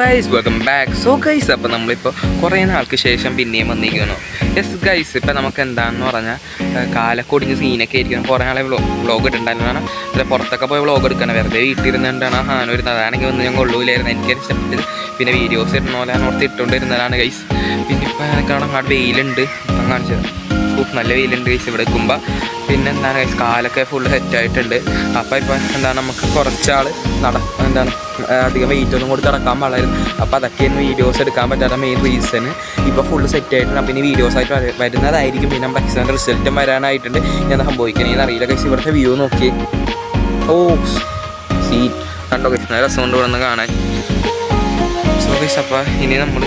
Guys welcome back so guys അപ്പോൾ നമ്മളിപ്പോൾ കുറേ നാൾക്ക് ശേഷം പിന്നെയും വന്നിരിക്കുന്നു. യെസ് ഗൈസ് ഇപ്പം നമുക്ക് എന്താണെന്ന് പറഞ്ഞാൽ കാലക്കൊടിഞ്ഞ് സീനൊക്കെ ആയിരിക്കും കുറേ നാളെ വ്ളോഗ് ഇട്ടുണ്ടായിരുന്നതാണ് പിന്നെ പുറത്തൊക്കെ പോയി വ്ളോഗ് എടുക്കണം. വെറുതെ വീട്ടിലിരുന്നുകൊണ്ടാണ് ആ ഹാന ഒരു അതാണെങ്കിൽ വന്ന് ഞാൻ കൊള്ളൂലായിരുന്നു. എനിക്ക് ഇഷ്ടപ്പെട്ട് പിന്നെ വീഡിയോസ് ഇടുന്ന പോലെ ഞാൻ ഗൈസ് പിന്നെ ഇപ്പം എനിക്കവിടെ അങ്ങോട്ട് വെയിലുണ്ട്. ഇപ്പം കാണിച്ചത് ഊഫ് നല്ല വെയിലുണ്ട് ഗൈസ് ഇവിടെ കുമ്പ പിന്നെ എന്താണ് ഗൈസ് കാലൊക്കെ ഫുൾ ഹെറ്റ് ആയിട്ടുണ്ട്. അപ്പോൾ ഇപ്പോൾ എന്താണ് നമുക്ക് കുറച്ചാൾ നട എന്താണ് അധികം വെയിറ്റ് ഒന്നും കൊടുത്ത് നടക്കാൻ പാടായിരുന്നു അപ്പോൾ അതൊക്കെയാണ് വീഡിയോസ് എടുക്കാൻ പറ്റാത്ത മെയിൻ റീസൺ ഇപ്പോൾ ഫുള്ള് സെറ്റ് ആയിട്ടുണ്ട്. ഇനി വീഡിയോസ് ആയിട്ട് വര- വരുന്നതായിരിക്കും. പിന്നെ നമ്മുടെ റിസൾട്ടും വരാനായിട്ടുണ്ട്. ഞാൻ സംഭവിക്കണമെന്ന് അറിയില്ല ഗൈസ് ഇവിടുത്തെ വ്യൂ നോക്കി ഓ സീറ്റ് കണ്ടോ ഗൈസ് നല്ല രസമുണ്ട് ഇവിടെ നിന്ന് കാണാൻ. സോ ഗൈസ് അപ്പോൾ ഇനി നമ്മൾ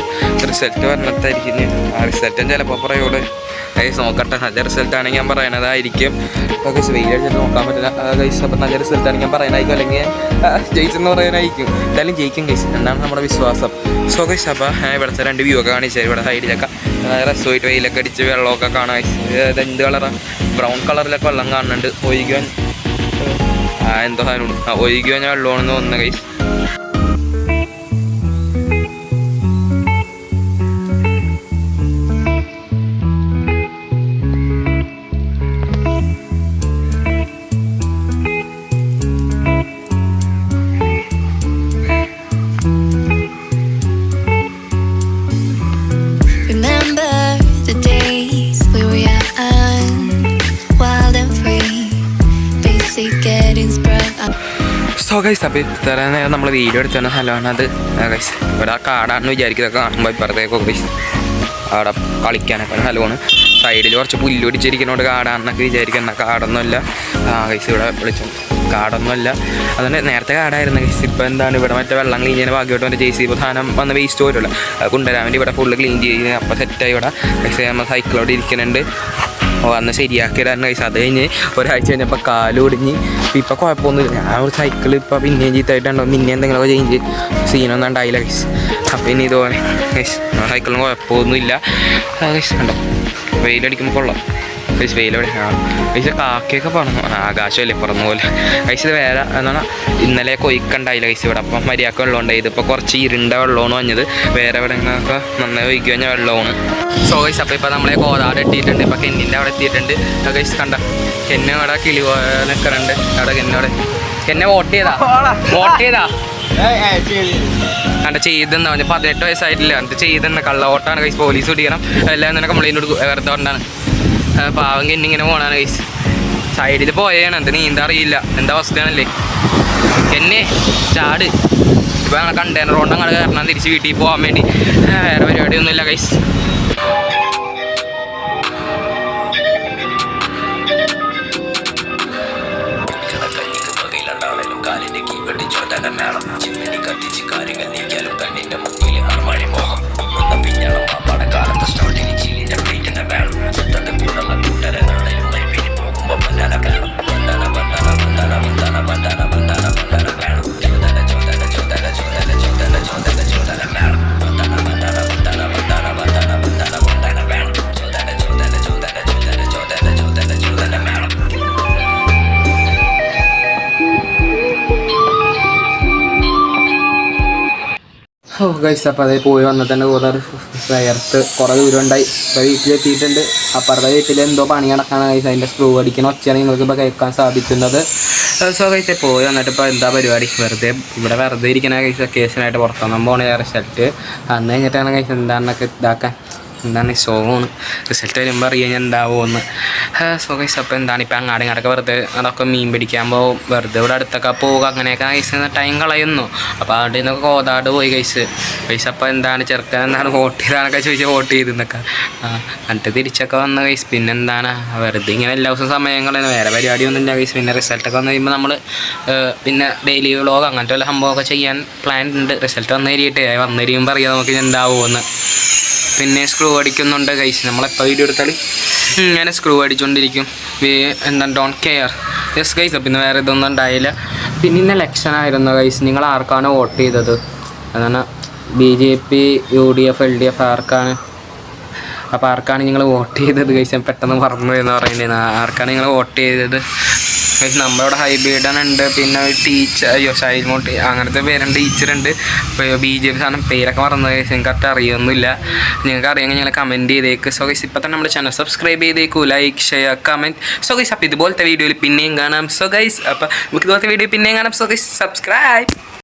റിസൾട്ട് വരണത്തായിരിക്കും. ആ റിസൾട്ടും ചിലപ്പോൾ പറയുള്ളു ഗൈസ് നോക്കട്ടെ. നല്ല റിസൾട്ട് ആണെങ്കിൽ ഞാൻ പറയണതായിരിക്കും ഗൈസ് വെയിലടിച്ചിട്ട് നോക്കാൻ പറ്റില്ല. ഗൈസ് അപ്പോൾ നല്ല റിസൾട്ട് ആണെങ്കിൽ ഞാൻ പറയാനായിരിക്കും അല്ലെങ്കിൽ ജയിച്ചെന്ന് പറയാനായിരിക്കും എന്തായാലും ജയിക്കും ഗൈസ് എന്നാണ് നമ്മുടെ വിശ്വാസം? സോ ഗൈസ് അപ്പോൾ ഞാൻ ഇവിടുത്തെ രണ്ട് വ്യൂ ഒക്കെ കാണിച്ചാൽ ഇവിടെ സൈഡിലൊക്കെ രസമായിട്ട് വെയിലൊക്കെ അടിച്ച് വെള്ളമൊക്കെ കാണാം ഗൈസ് ഇത് എന്ത് കളറാണ് ബ്രൗൺ കളറിലൊക്കെ വെള്ളം കാണുന്നുണ്ട്. ഒഴുകാൻ എന്തോ സാധനം ആ ഒഴുകാൻ വെള്ളമാണെന്ന് തോന്നുന്നു ഗൈസ് സോ ഗൈസ് അപ്പോൾ നേരം നമ്മൾ വീഡിയോ എടുത്തുന്ന സ്ഥലമാണ് അത്. ഗൈസ് ഇവിടെ ആ കാടാണെന്ന് വിചാരിക്കുന്നത് കാണുമ്പോൾ ഇപ്പുറത്തേക്ക് ഗൈസ് അവിടെ കളിക്കാനൊക്കെ സ്ഥലമാണ് സൈഡിൽ കുറച്ച് പുല്ല് പിടിച്ചിരിക്കുന്നതുകൊണ്ട് കാടാണെന്നൊക്കെ വിചാരിക്കുന്ന. കാടൊന്നുമല്ല. ഗൈസ് ഇവിടെ വിളിച്ചു. കാടൊന്നുമല്ല. അതുകൊണ്ട് നേരത്തെ കാടായിരുന്നു ഗൈസ് ഇപ്പോൾ എന്താണ്? ഇവിടെ മറ്റേ വെള്ളം ക്ലീൻ ചെയ്യുന്ന ഭാഗ്യമായിട്ട് മറ്റേ ജെ സി സാധനം വന്ന് വേസ്റ്റ് പോലുള്ള അത് കൊണ്ടുവരാൻ വേണ്ടി ഇവിടെ ഫുള്ള് ക്ലീൻ ചെയ്യുന്നത് അപ്പോൾ സെറ്റായി ഇവിടെ. ഗൈസ് നമ്മൾ സൈക്കിളോട് ഇരിക്കുന്നുണ്ട്. ഓ അന്ന് കഴിച്ചു അത് കഴിഞ്ഞ് ഒരാഴ്ച കഴിഞ്ഞപ്പോൾ കാലൊടിഞ്ഞ് ഇപ്പം കുഴപ്പമൊന്നുമില്ല ഞാൻ ഒരു സൈക്കിൾ ഇപ്പോൾ പിന്നെയും ചീത്തായിട്ടുണ്ടോ പിന്നെ എന്തെങ്കിലുമൊക്കെ ചേഞ്ച് സീനൊന്നും ഉണ്ടായില്ല കൈസ് അപ്പം ഇനി ഇതുപോലെ കൈസ് സൈക്കിളിന് കുഴപ്പമൊന്നുമില്ല കൈസ് കണ്ടോ? വെയിലടിക്കുമ്പോൾ കൊള്ളാം. കൈസ് വെയിലവിടെ ആ കൈസ് കാക്കയൊക്കെ പറഞ്ഞു ആകാശമല്ലേ പറഞ്ഞ പോലെ. പൈസ ഇത് വേറെ എന്താണ് ഇന്നലെ കൊയ്ക്കണ്ടായില്ല പൈസ ഇവിടെ. അപ്പം മര്യാദയ്ക്ക് വെള്ളമുണ്ട്. ഇതിപ്പോൾ കുറച്ച് ഇരുണ്ട വെള്ളമാണ് വന്നത് വേറെ എവിടെയൊക്കെ നന്നായി ഒഴുകി കഴിഞ്ഞ വെള്ളമാണ്. സോ ഗൈസ് അപ്പോൾ ഇപ്പോൾ നമ്മളെ കോതാട് എത്തിയിട്ടുണ്ട്. ഇപ്പോൾ കെന്നിന്റെ അവിടെ എത്തിയിട്ടുണ്ട്. ഗൈസ് കണ്ട കെന്നെ അവിടെ കിളി നിൽക്കുന്നുണ്ട് അവിടെ കെന്നോടെ കെന്നെ വോട്ട് ചെയ്താ? വോട്ട് ചെയ്താ? എന്നിട്ട് ചെയ്തെന്ന് പറഞ്ഞ. പതിനെട്ട് വയസ്സായിട്ടില്ല. എന്നിട്ട് ചെയ്തെന്ന്. കള്ള വോട്ടാണ് കൈസ് പോലീസ് പിടിക്കണം. എല്ലാം തന്നെ കംപ്ലൈന്റ് കൊടുക്കും വെറുതെ കൊണ്ടാണ്. പാവം കെന്നിങ്ങനെ പോണാണ് കൈസ് സൈഡിൽ പോയാണ് എന്ത് നീന്താ അറിയില്ല. എന്താ അവസ്ഥയാണല്ലേ? എന്നെ ചാട്. ഇപ്പം ഞങ്ങൾ കണ്ടെയ്നർ കൊണ്ട് അങ്ങോട്ട് കയറണം തിരിച്ച് വീട്ടിൽ പോകാൻ വേണ്ടി. വേറെ പരിപാടിയൊന്നുമില്ല കൈസ് ഗൈസ് അപ്പോൾ അതേ പോയി വന്നിട്ടുണ്ട് കുറേ വയർത്ത് കുറേ ദൂരം ഉണ്ടായി ഇപ്പോൾ വീട്ടിലെത്തിയിട്ടുണ്ട് അപ്പുറത്തെ വീട്ടിൽ എന്തോ പണി നടക്കാണ് ഗൈസ് അതിന്റെ സ്ക്രൂ അടിക്കുന്ന ഒച്ചയാണ് നിങ്ങൾക്ക് ഇപ്പോൾ കേൾക്കാൻ സാധിക്കുന്നത്. സോ ഗൈസ് പോയി വന്നിട്ട് ഇപ്പോൾ എന്താ പരിപാടി? വെറുതെ ഇവിടെ വെറുതെ ഇരിക്കുന്ന ഗൈസ് വെക്കേഷനായിട്ട് പുറത്തൊന്നും പോണ റിസൾട്ട് അന്ന് കഴിഞ്ഞിട്ടാണ് ഗൈസ് എന്താണെന്നൊക്കെ ഇതാക്കാൻ? എന്താണ് ഷോണ് റിസൾട്ട് വരുമ്പോൾ അറിയാൻ ഞാൻ എന്താവുമെന്ന് സോ ഗൈസ് അപ്പോൾ എന്താണ്? ഇപ്പോൾ അങ്ങാടി ഇങ്ങോട്ടൊക്കെ വെറുതെ അതൊക്കെ മീൻ പിടിക്കാൻ പോകും വെറുതെ ഇവിടെ അടുത്തൊക്കെ പോവുക. അങ്ങനെയൊക്കെ ഗൈസ് ടൈം കളയുന്നു. അപ്പോൾ അവിടെ നിന്നൊക്കെ കോതാട് പോയി ഗൈസ് ഗൈസ് അപ്പോൾ എന്താണ്? ചെറുക്കൻ എന്താണ് വോട്ട് ചെയ്താണൊക്കെ ചോദിച്ചാൽ വോട്ട് ചെയ്തെന്നൊക്കെ. എന്നിട്ട് തിരിച്ചൊക്കെ വന്ന ഗൈസ് പിന്നെ എന്താണ് വെറുതെ ഇങ്ങനെ എല്ലാ ദിവസവും സമയം കളയുന്നു. വേറെ പരിപാടിയൊന്നുമില്ല ഗൈസ് പിന്നെ റിസൾട്ടൊക്കെ വന്നു കഴിയുമ്പോൾ നമ്മൾ പിന്നെ ഡെയിലി വ്ളോഗ് അങ്ങനത്തെ വല്ല സംഭവമൊക്കെ ചെയ്യാൻ പ്ലാൻ ഉണ്ട് റിസൾട്ട് വന്നു കഴിഞ്ഞിട്ട് വന്നു കഴിയുമ്പോൾ അറിയാം നമുക്ക് എന്താവുമെന്ന് പിന്നെ സ്ക്രൂ അടിക്കുന്നുണ്ട് കൈസ് നമ്മളെപ്പോൾ വീഡിയോ എടുത്താൽ ഇങ്ങനെ സ്ക്രൂ അടിച്ചുകൊണ്ടിരിക്കും എന്താ ഡോണ്ട് കെയർ യെസ് ഗൈസ് പിന്നെ വേറെ ഇതൊന്നും ഉണ്ടായില്ല. പിന്നെ ഇന്ന ഇലക്ഷൻ ആയിരുന്നു ഗൈസ് നിങ്ങൾ ആർക്കാണ് വോട്ട് ചെയ്തത്? അതാണ് B J P U D F L D F ആർക്കാണ്? അപ്പോൾ ആർക്കാണ് നിങ്ങൾ വോട്ട് ചെയ്തത് ഞാൻ പെട്ടെന്ന് പറഞ്ഞു എന്ന് പറയുന്നത് ആർക്കാണ് നിങ്ങൾ വോട്ട് ചെയ്തത്? നമ്മളവിടെ ഹൈബ്രിഡൻ ഉണ്ട് പിന്നെ ടീച്ചർ അയ്യോ ഷൈമോട്ട് അങ്ങനത്തെ പേരുണ്ട് ടീച്ചറുണ്ട് ഇപ്പോൾ ബി ജെ പി സാധനം പേരൊക്കെ മറന്നു നിങ്ങൾക്ക് കറക്റ്റ് അറിയൊന്നുമില്ല. നിങ്ങൾക്ക് അറിയാമെങ്കിൽ ഞങ്ങൾ കമന്റ് ചെയ്തേക്ക്. സോ ഗൈസ് ഇപ്പോൾ തന്നെ നമ്മുടെ channel subscribe ചെയ്തേക്കൂ. Like share comment so guys അപ്പോൾ ഇതുപോലത്തെ വീഡിയോയിൽ പിന്നെയും കാണാം. സോ ഗൈസ് അപ്പോൾ ഇതുപോലത്തെ വീഡിയോ പിന്നെയും കാണാം. So guys subscribe